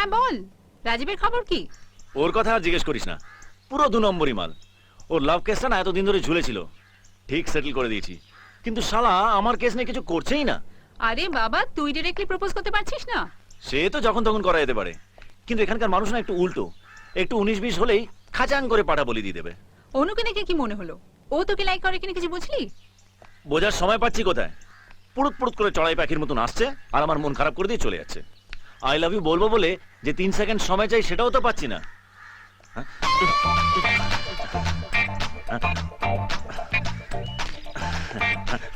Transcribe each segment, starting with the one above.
হ্যাঁ বল। রাজীবের খবর কি? ওর কথা আর জিজ্ঞেস করিস না। পুরো দু নম্বরই মাল। ওর লাভ কেসটা না এতদিন ধরে ঝুলেছিল। ঠিক সেটেল করে দিয়েছি। কিন্তু শালা আমার কেস নিয়ে কিছু করছেই না। আরে বাবা তুই ডিরেক্টলি প্রপোজ করতে পারছিস না? সে তো যখন তখন করা যেতে পারে। কিন্তু এখানকার মানুষ না একটু উল্টো। একটু উনিশ বিশ হলেই খাচাং করে পাঠা বলি দিয়ে দেবে। অনুকে নাকি কি মনে হলো? ও তোকে লাইক করে কিনা কিছু বুঝলি? বোঝার সময় পাচ্ছি কোথায়? পুরুত পুরুত করে চড়াই পাখির মতন আসছে আর আমার মন খারাপ করে দিয়ে চলে যাচ্ছে। আই লাভ ইউ বলব বলে যে তিন সেকেন্ড সময় চাই সেটাও তো পাচ্ছি না?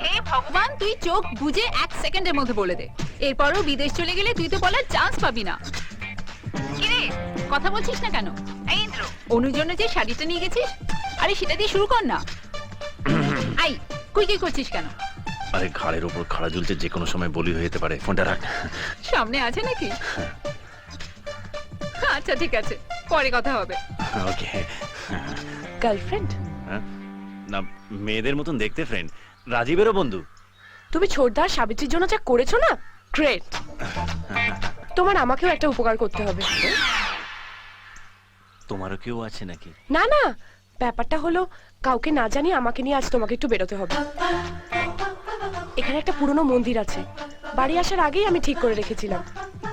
হে ভগবান তুই চোখ বুঝে এক সেকেন্ডের মধ্যে বলে দে। এরপরও বিদেশ চলে গেলে তুই তো বলার চান্স পাবি না। কিরে কথা বলছিস না কেন? এই ইন্দ্র। অনুর জন্য যে শাড়িটা নিয়ে গেছিস? আরে সেটা দিয়ে শুরু কর না। আই কুই কি করছিস কেন? আরে ঘাড়ের ওপর খাড়া ঝুলছে যে কোনো সময় বলি হয়ে যেতে পারে। ফোনটা রাখ। সামনে আছে নাকি? আচ্ছা ঠিক আছে। পরে কথা হবে। ওকে। গার্লফ্রেন্ড না মেয়েদের মতন দেখতে ফ্রেন্ড রাজীবেরও বন্ধু। তুমি ছোটদার সাবিত্রীর জন্য যা করেছ না? গ্রেট তোমার আমাকেও একটা উপকার করতে হবে। তোমারও কেউ আছে নাকি? না না। ব্যাপারটা হলো কাউকে না জানি আমাকে নিয়ে আজ তোমাকে একটু বেরোতে হবে। এখানে একটা পুরনো মন্দির আছে। বাড়ি আসার আগেই আমি ঠিক করে রেখেছিলাম।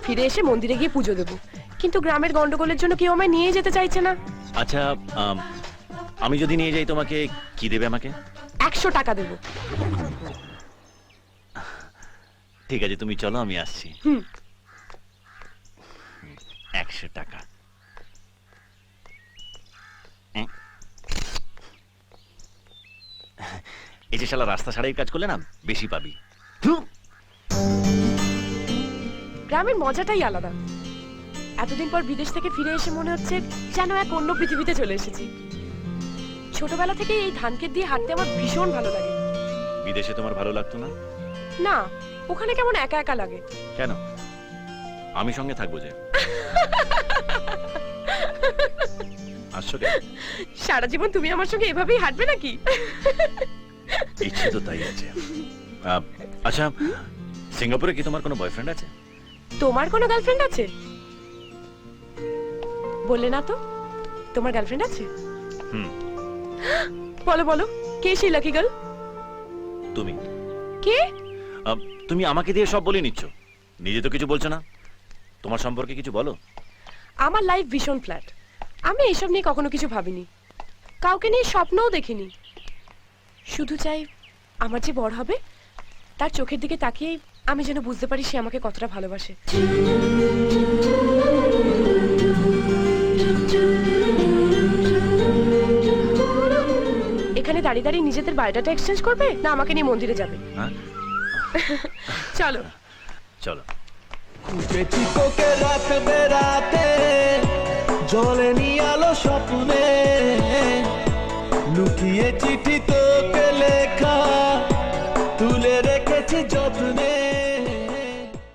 ফিরে এসে মন্দিরে গিয়ে পুজো দেবো। কিন্তু গ্রামের গন্ডগোলের জন্য কেউ আমায় নিয়ে যেতে চাইছে না। আচ্ছা আম, আমি যদি নিয়ে যাই তোমাকে কি দেবে আমাকে? একশো টাকা দেবো। ঠিক আছে তুমি চলো আমি আসছি। হুম। একশো টাকা। এই যে শালা রাস্তা সারাই কাজ করলে না বেশি পাবি। গ্রামের মজাটাই আলাদা। এতদিন পর বিদেশ থেকে ফিরে এসে মনে হচ্ছে যেন এক অন্য পৃথিবীতে চলে এসেছি। ছোটবেলা থেকে এই ধান ক্ষেত দিয়ে হাঁটতে আমার ভীষণ ভালো লাগে। বিদেশে তোমার ভালো লাগতো না? না ওখানে কেমন একা একা লাগে। কেন? আমি সঙ্গে থাকব যে। আসছো সারা জীবন তুমি আমার সঙ্গে এভাবেই হাঁটবে নাকি? ইচ্ছে তো তাই আছে। আহ, আচ্ছা সিঙ্গাপুরে কি তোমার কোনো বয়ফ্রেন্ড আছে? তোমার কোনো গার্লফ্রেন্ড আছে? বললে না তো তোমার গার্লফ্রেন্ড আছে? হুম। বলো বলো কে সেই লাকি গার্ল তুমি। কে? আহ, তুমি আমাকে দিয়ে সব বলে নিচ্ছ। নিজে তো কিছু বলছো না। তোমার সম্পর্কে কিছু বলো। আমার লাইফ ভীষণ ফ্ল্যাট আমি এসব নিয়ে কখনো কিছু ভাবিনি। কাউকে নিয়ে স্বপ্নও দেখিনি। শুধু চাই আমার যে বড় হবে তার চোখের দিকে তাকিয়েই আমি যেন বুঝতে পারি সে আমাকে কতটা ভালোবাসে। এখানে দাঁড়িয়ে দাঁড়িয়ে নিজেদের বায়োডাটা এক্সচেঞ্জ করবে না আমাকে নিয়ে মন্দিরে যাবে? হ্যাঁ? চলো। চলো। রাত বেড়াতে জলে নিয়ে আলো স্বপ্নে। লুকিয়ে চিঠি তো